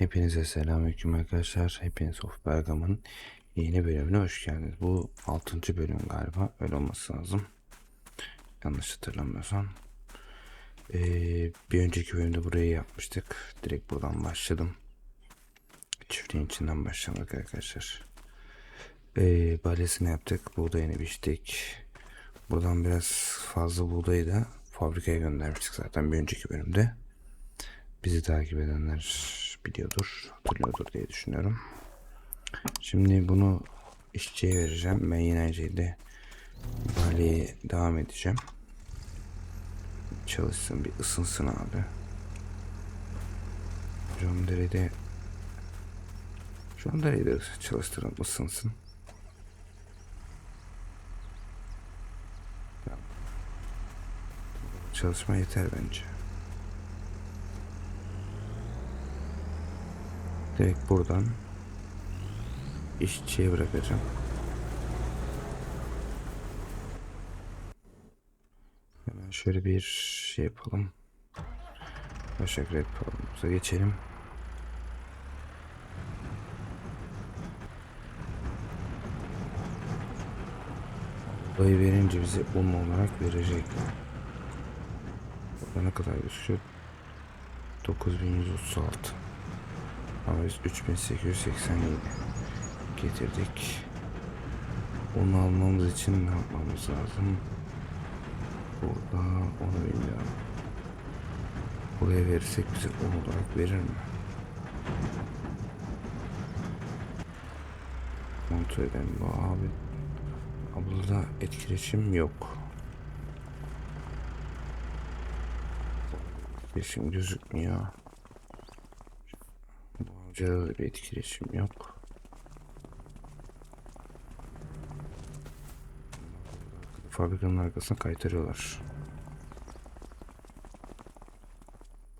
Hepinize selamünaleyküm arkadaşlar. Hepiniz of Bergama'nın yeni bölümüne hoş geldiniz. Bu 6. bölüm galiba. Öyle olması lazım. Yanlış hatırlamıyorsam. Ee, bir önceki bölümde burayı yapmıştık. Direkt buradan başladım. Çiftliğin içinden başlamak arkadaşlar. Ee, balyasını yaptık. Buğdayını biçtik. Buradan biraz fazla buğdayı da fabrikaya göndermiştik zaten bir önceki bölümde. Bizi takip edenler biliyordur, hatırlıyordur diye düşünüyorum. Şimdi bunu işçiye vereceğim. Ben yine de balyeye devam edeceğim. Çalışsın bir ısınsın abi. John Dere'de John Dere'yi de çalıştıralım ısınsın. Çalışma yeter bence. Direkt buradan işçiye bırakacağım. Hemen şöyle bir şey yapalım. Başak Red Palm'ımıza geçelim. Burayı verince bize un olarak verecek. Burada ne kadar gözüküyor? 9136 biz 3887 getirdik. Onu almamız için ne yapmamız lazım? Burada onu bilmiyorum. Buraya verirsek bize 10 olarak verir mi? Kontrol edelim bu abi. Ablada etkileşim yok. Etkileşim gözükmüyor. Da bir etkileşim yok. Fabrikanın arkasına kaytarıyorlar.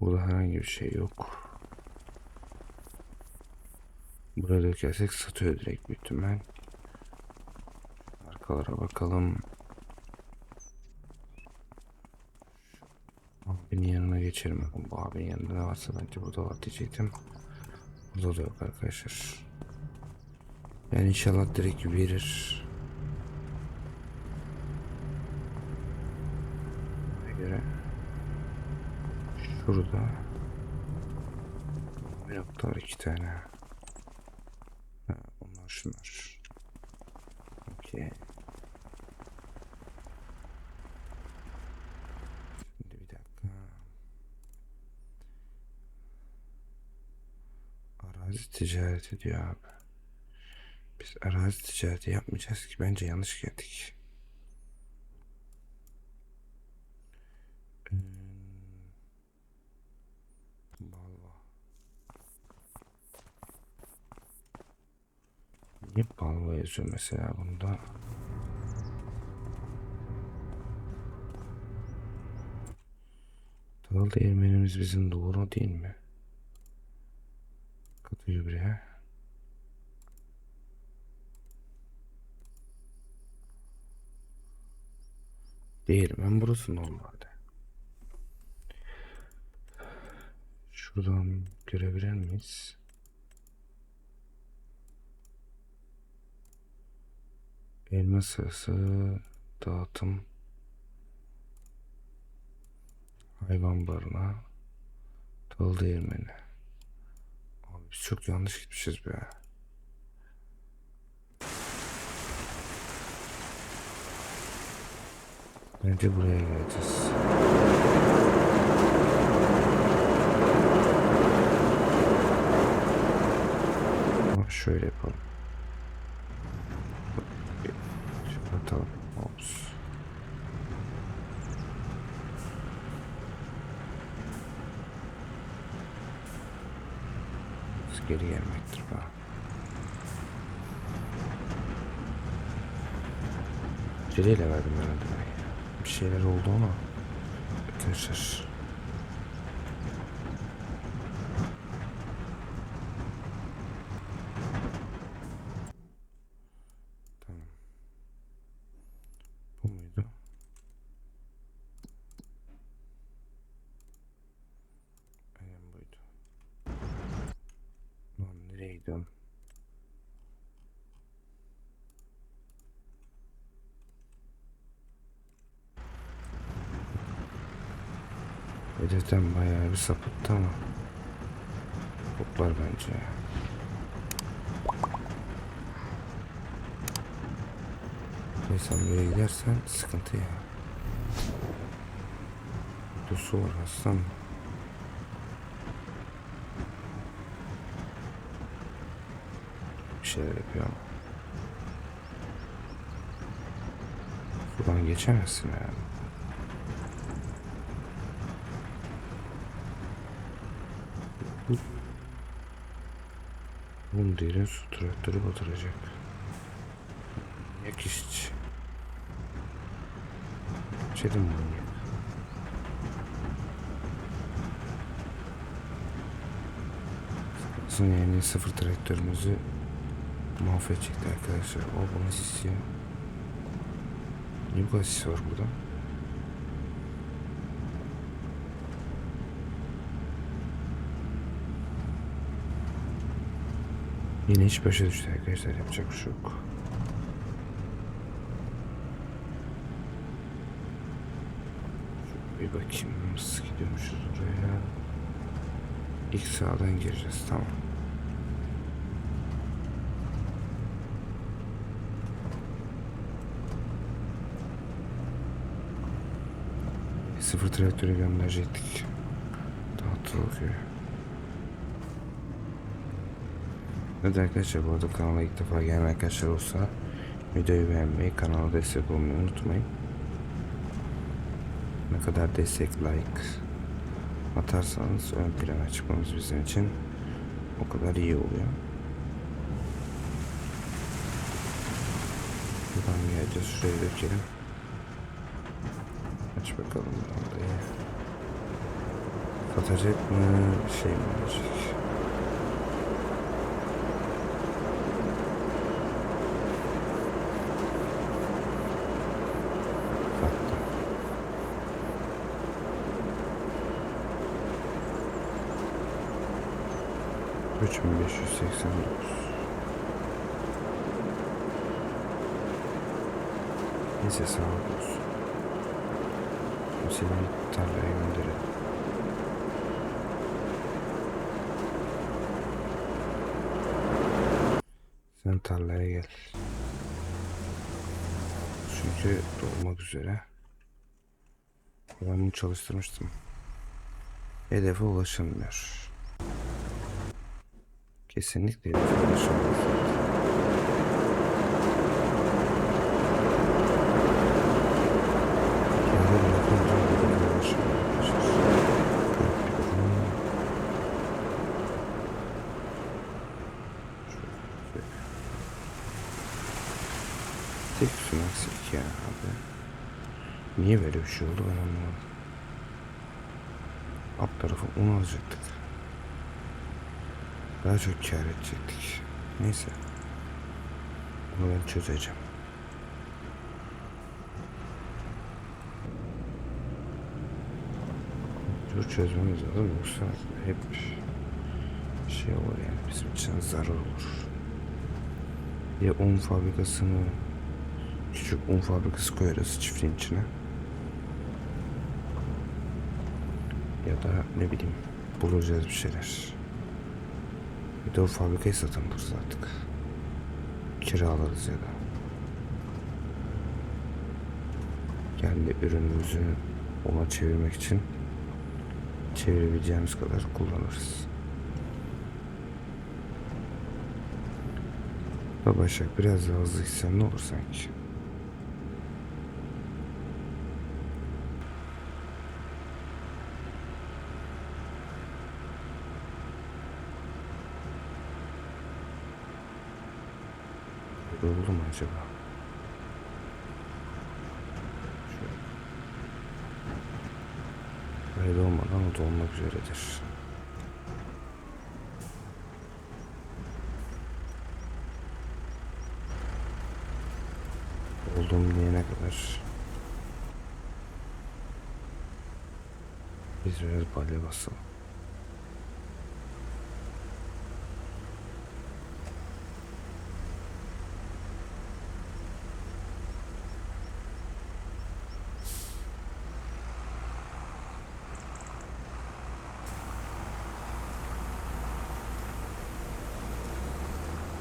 Burada herhangi bir şey yok. Buraya dökersek satıyor direkt büyük ihtimal. Arkalara bakalım. Abinin yanına geçelim. Bu abinin yanında ne varsa bence burada var diyecektim. Burada da yok arkadaşlar. Yani inşallah direkt verir. Buna göre şurada bir nokta var iki tane. Ha, onlar şunlar. Okey. Şimdi bir dakika. Arazi ticareti diyor abi. Biz arazi ticareti yapmayacağız ki bence yanlış geldik. Hmm. Balva. Niye balva yazıyor mesela bunda? Dal değirmenimiz bizim doğru değil mi? Gübre. Değirmen burası normalde. Şuradan görebilir miyiz? Elma sırası dağıtım hayvan barına dal değirmeni. Biz çok yanlış gitmişiz be. Bence buraya geleceğiz. Şöyle yapalım. Şöyle atalım. Ops. Biz Geri gelmektir bu. Aceleyle verdim herhalde. Bir şeyler oldu ama arkadaşlar. Tamam. Bu muydu? Aynen buydu. Gidiyorum. Hedeften bayağı bir sapıttı ama Toplar bence ya. Neyse buraya gidersen sıkıntı ya. Su var aslan. Şeyler yapıyor. Sudan geçemezsin yani. Bunun derin su traktörü batıracak. Manyak işçi. Çedim manyak. Bizim yani sıfır traktörümüzü mahvedecekti arkadaşlar. O bana sis ya. Niye bu kadar sis var burada? Yine hiç başa düştü arkadaşlar yapacak bir şey yok. Bir bakayım nasıl gidiyormuşuz oraya. İlk sağdan gireceğiz tamam. Sıfır traktörü gönderecektik. Dağıtılıyor köy. Evet arkadaşlar bu arada kanala ilk defa gelen arkadaşlar olsa videoyu beğenmeyi, kanala destek olmayı unutmayın. Ne kadar destek, like atarsanız ön plana çıkmamız bizim için o kadar iyi oluyor. Buradan geleceğiz şuraya dökelim. Aç bakalım orayı. Satacak mı şey mi olacak? Üç bin. Neyse sağ olsun. Seni tarlaya gönderelim. Sen tarlaya gel. Çünkü dolmak üzere. Ben bunu çalıştırmıştım. Hedefe ulaşılmıyor. Kesinlikle hedefe ulaşılmıyor. Kendine bakınca hedefe ulaşılmıyor arkadaşlar. Garip bir durum. Şöyle. Tek üstün eksik ya abi. Niye böyle bir şey oldu ben anlamadım. Alt tarafı un alacaktık. Daha çok kar edecektik. Neyse. Bunu ben çözeceğim. Dur çözmemiz lazım yoksa hep şey olur yani bizim için zarar olur. Ya un fabrikasını küçük un fabrikası koyarız çiftliğin içine. Ya da ne bileyim bulacağız bir şeyler. Bir de o fabrikayı satın buluruz artık. Kiralarız ya da. Kendi ürünümüzü ona çevirmek için çevirebileceğimiz kadar kullanırız. Da Başak biraz daha hızlı gitsen ne olur sanki? Yoruldu mu acaba? Böyle olmadan o da olmak üzeredir. Olduğum diyene kadar biz biraz balya basalım.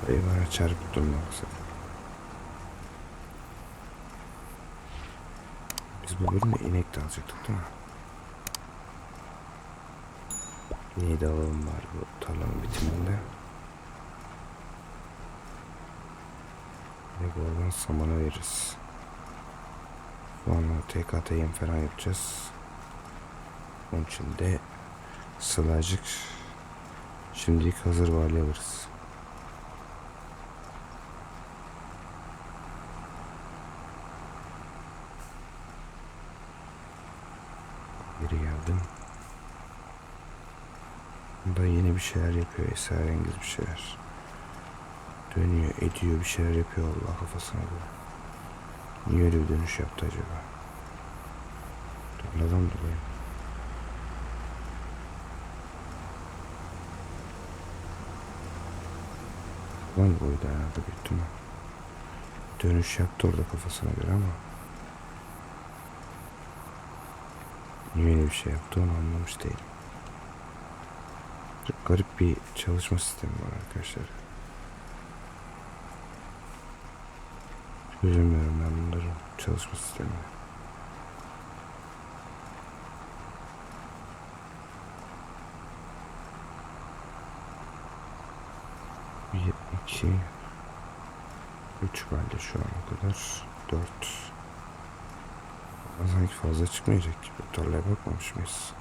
Eyvara durma sakın. Biz bu bölümde inek de alacaktık değil mi? İneği alalım bari bu tarlanın bitiminde. İnek oradan samana veririz. Sonra TKT yem falan yapacağız. Onun için de sılacık şimdilik hazır vali alırız. Geri geldim. Bunda yine bir şeyler yapıyor. Esrarengiz bir şeyler. Dönüyor, ediyor, bir şeyler yapıyor Allah kafasına göre. Niye öyle bir dönüş yaptı acaba? Tarladan dolayı. Lan buydu herhalde büyük. Dönüş yaptı orada kafasına göre ama. Niye bir şey yaptı onu anlamış değilim. Çok garip bir çalışma sistemi var arkadaşlar. Çözemiyorum ben bunları çalışma sistemini. Bir, iki, üç geldi şu ana kadar. Dört. Sanki fazla çıkmayacak gibi. Tarlaya bakmamış mıyız?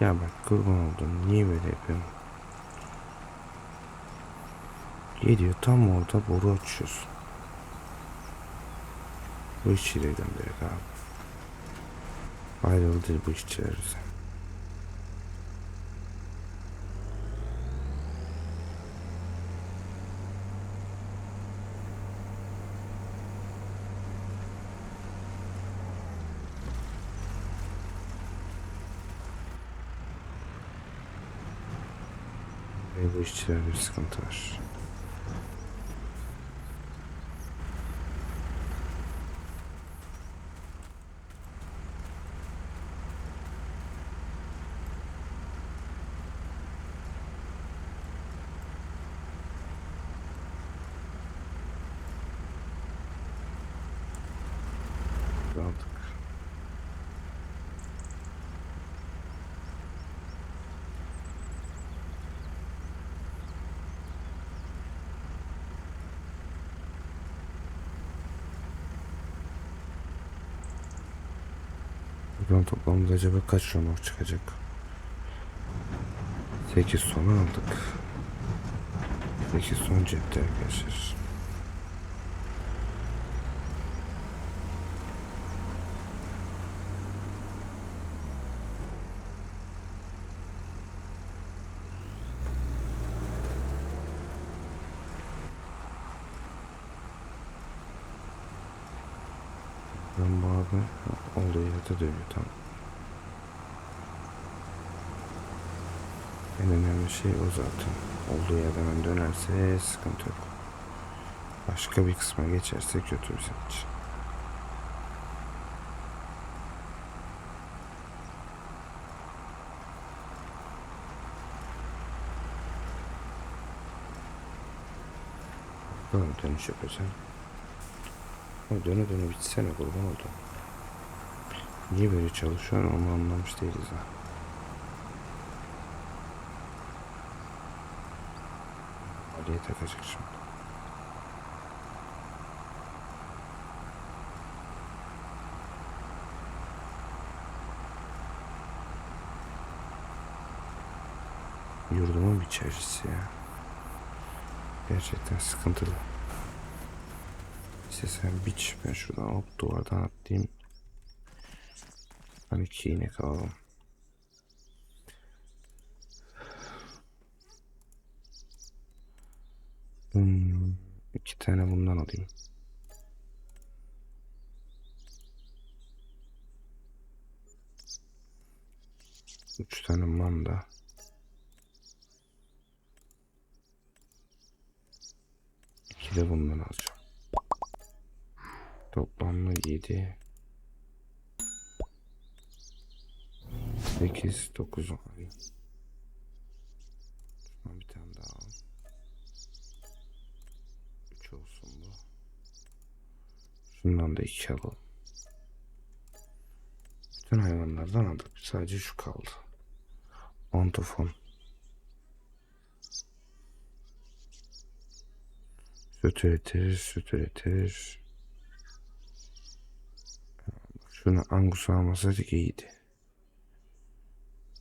Ya bak kurban oldum. Niye böyle yapıyorum? Geliyor tam orada boru açıyorsun. Bu işçilerden biri abi. Ayrıldı bu işçiler bu işçilerde bir sıkıntı var. Aldık. Buradan toplamda acaba kaç romor çıkacak? 8 sonu aldık. 8 son cepte arkadaşlar. Ben abi olduğu yerde dönüyor tamam. En önemli şey o zaten. Olduğu yerden dönerse sıkıntı yok. Başka bir kısma geçerse kötü bizim için. Bakalım dönüş yapacağım. Ama döne döne bitsene kurban oldum. Niye böyle çalışıyor onu anlamış değiliz ha. Ali'ye takacak şimdi. Yurdumun bir çevresi ya. Gerçekten sıkıntılı. İşte sen biç ben şuradan hop duvardan atlayayım. Hani iki inek Hmm, iki tane bundan alayım. Üç tane manda. İki de bundan alacağım. Toplamda yedi. Sekiz, dokuz. 10. da 2 alalım. Bütün hayvanlardan aldık. Sadece şu kaldı. Antofon. Süt üretir, süt üretir. Şunu Angus almasaydık iyiydi.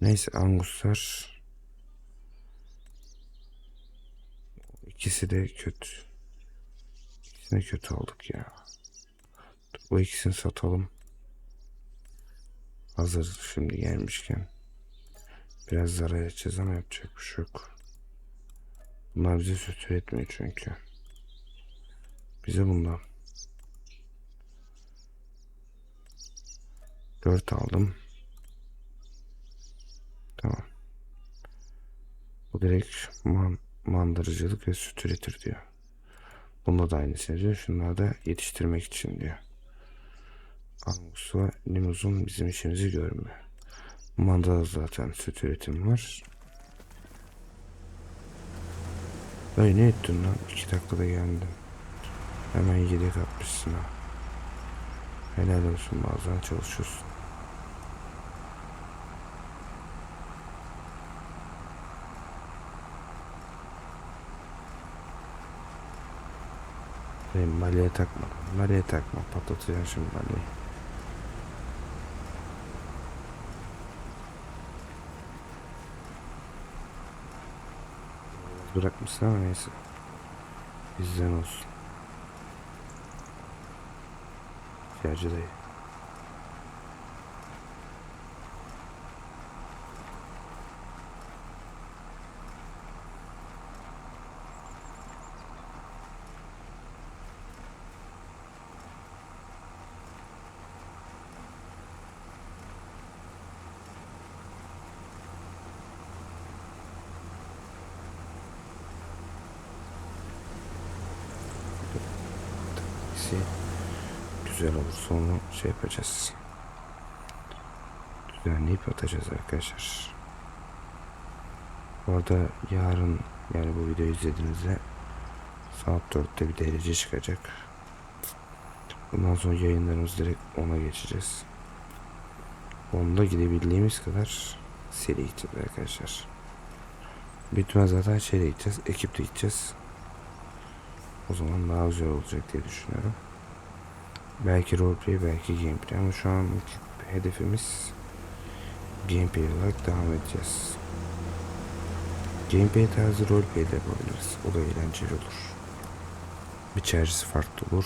Neyse Anguslar ikisi de kötü. İkisini kötü aldık ya. Bu ikisini satalım. Hazır şimdi gelmişken. Biraz zarar edeceğiz ama yapacak bir şey yok. Bunlar bize süt üretmiyor çünkü. Bize bundan. Dört aldım. Tamam. Bu direkt man mandırıcılık ve süt üretir diyor. Bunda da aynısını diyor. Şunlar da yetiştirmek için diyor. Angus ve limuzun bizim işimizi görmüyor. Manda da zaten süt üretim var. Dayı ne ettin lan? İki dakikada geldim. Hemen yedek atmışsın ha. Helal olsun bazen çalışıyorsun. Benim maleye takma. Maleye takma. Patlatacaksın şimdi maleyi. Bırakmışsın ama neyse. Bizden olsun. Gerçi dayı. Taksi güzel olur sonra şey yapacağız. Düzenleyip atacağız arkadaşlar. Bu arada yarın yani bu videoyu izlediğinizde saat 4'te bir derece çıkacak. Bundan sonra yayınlarımız direkt ona geçeceğiz. Onda gidebildiğimiz kadar seri gideceğiz arkadaşlar. Bitmez zaten şeyle gideceğiz. Ekiple gideceğiz. O zaman daha güzel olacak diye düşünüyorum. Belki roleplay belki gameplay ama şu an hedefimiz gameplay olarak devam edeceğiz. Gameplay tarzı roleplay de yapabiliriz. O da eğlenceli olur. İçerisi farklı olur.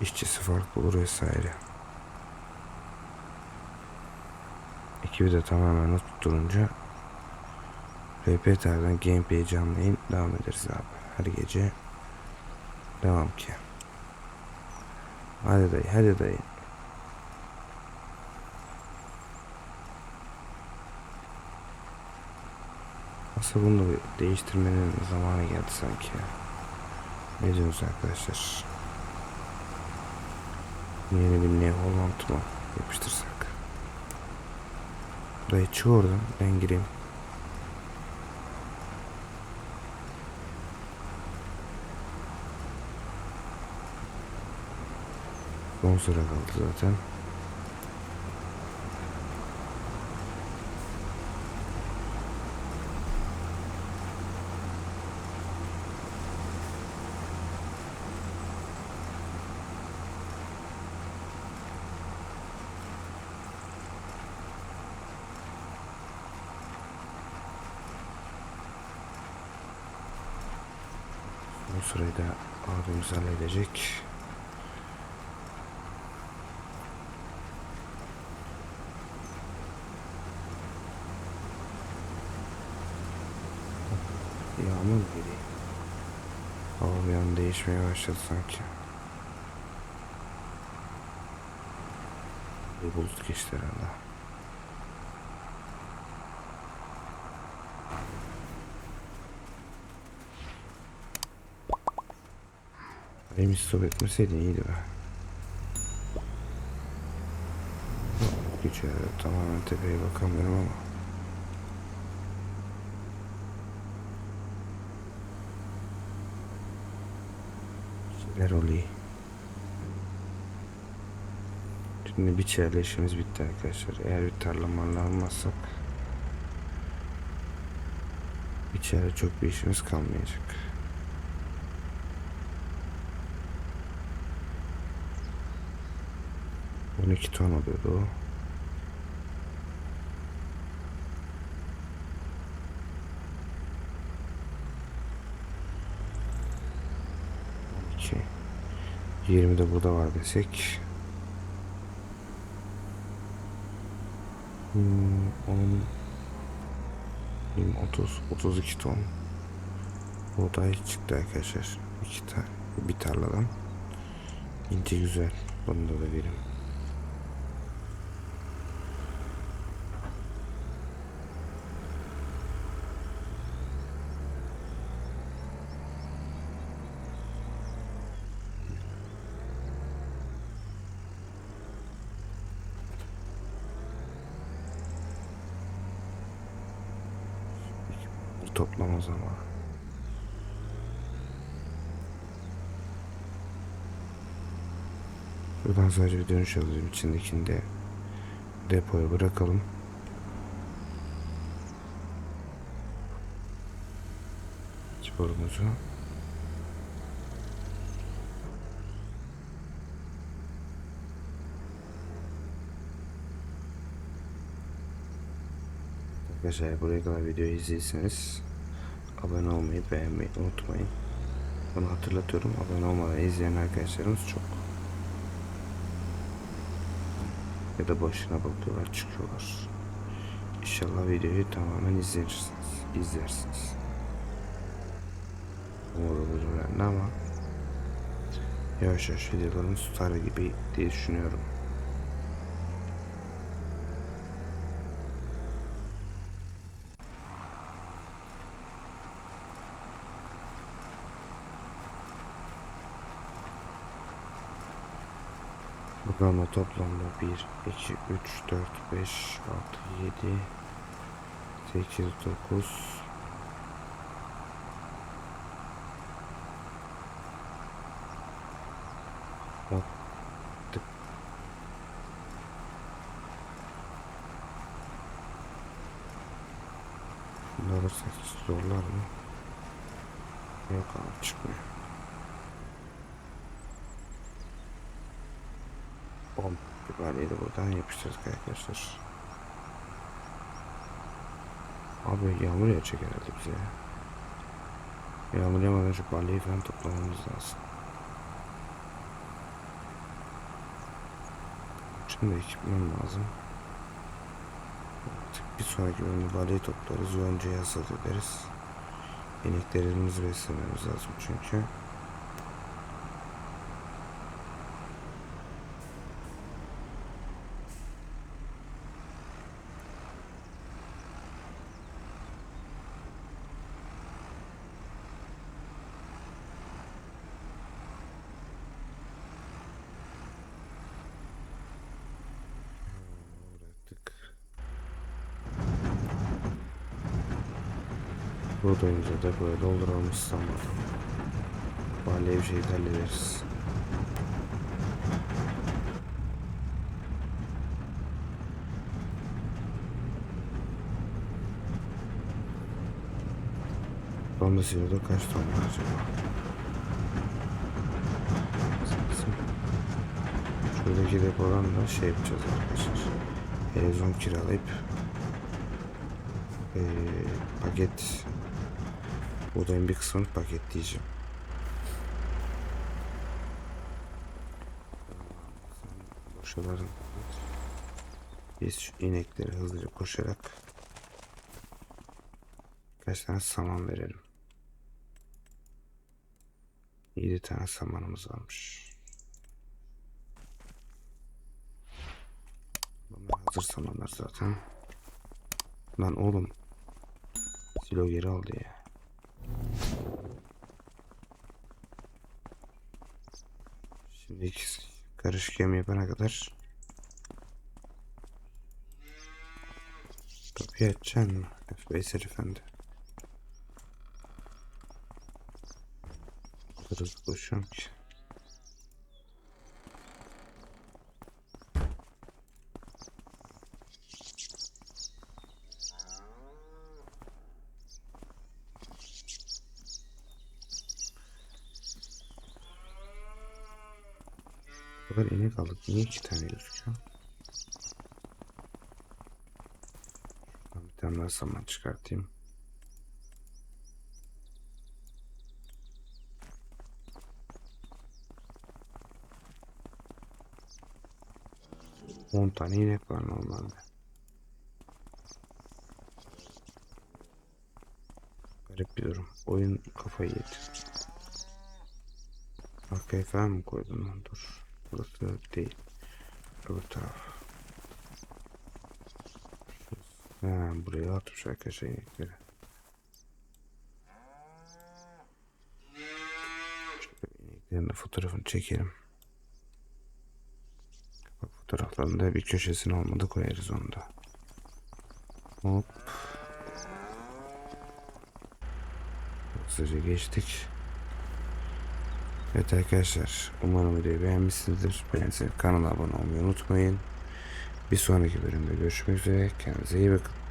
İşçisi farklı olur vesaire. Ekibi de tamamen tutturunca RP tarzdan gameplay canlı yayın devam ederiz abi. Her gece devam ki. Hadi dayı hadi dayı. Aslında bunu değiştirmenin zamanı geldi sanki. Ne diyorsunuz arkadaşlar? Yeni bir ne Holland mı yapıştırsak? Dayı çık oradan ben gireyim. Son sıra kaldı zaten. Bu sırayı da abimiz halledecek. Yağmur geliyor. Hava bir an değişmeye başladı sanki. Bir bulut geçti herhalde. Benim stop etmeseydin iyiydi be. Geçiyor. Tamamen tepeye bakamıyorum ama. Şeyler oluyor. Şimdi bir çayla işimiz bitti arkadaşlar. Eğer bir tarla marla almazsak bir çayla çok bir işimiz kalmayacak. On iki ton oluyordu o. 20 de burada var desek. 10 20, 30 32 ton buğday çıktı arkadaşlar. 2 tane bir tarladan. İnti güzel. Bunda da verim. Sadece bir dönüş alalım. İçindekini de depoya bırakalım. Sporumuzu. Arkadaşlar buraya kadar videoyu izlediyseniz abone olmayı beğenmeyi unutmayın. Bunu hatırlatıyorum. Abone olmadan izleyen arkadaşlarımız çok. Ya da boşuna bakıyorlar çıkıyorlar. İnşallah videoyu tamamen izlersiniz. izlersiniz. Umarım önemli ama yavaş yavaş videolarımız tutar gibi diye düşünüyorum. Buradan toplamda 1, 2, 3, 4, 5, 6, 7, 8, 9, Baktık. Şunu alırsak zorlar mı? Yok abi çıkmıyor. Biberiyi de buradan yapıştırdık arkadaşlar. Abi yağmur yağacak herhalde bize ya. Yağmur yağmadan şu balyayı falan toplamamız lazım. Şimdi ekipman lazım. Artık bir sonraki bölümde balyayı toplarız. Yoncayı hasat ederiz. İneklerimizi beslememiz lazım çünkü. Da böyle dolduralım İstanbul'da. Mahalle bir şey hallederiz. Tonda siloda kaç ton var acaba? Şuradaki depodan da şey yapacağız arkadaşlar. Televizyon kiralayıp eee, paket buğdayın bir kısmını paketleyeceğim. Boşaların biz şu inekleri hızlıca koşarak kaç tane saman verelim. 7 tane samanımız varmış. Bunlar hazır samanlar zaten. Lan oğlum. Silo geri aldı ya. 8 karışık yem yapana kadar. Kapıyı açacaksın mı? Veysel Efendi. Kırık boşum ki. Kadar inek aldık. Niye iki tane gözüküyor? Şuradan bir tane daha saman çıkartayım. On tane inek var normalde. Garip bir durum. Oyun kafayı yedi. Arkaya falan mı koydun lan? Dur. Burası değil. Öbür taraf. Ha, buraya atmış arkadaşlar inekleri. İneklerin fotoğrafını çekelim. Bak fotoğraflarını da bir köşesine olmadı koyarız onu da. Hop. Hızlıca geçtik. Evet arkadaşlar umarım videoyu beğenmişsinizdir. Beğenseniz kanala abone olmayı unutmayın. Bir sonraki bölümde görüşmek üzere. Kendinize iyi bakın.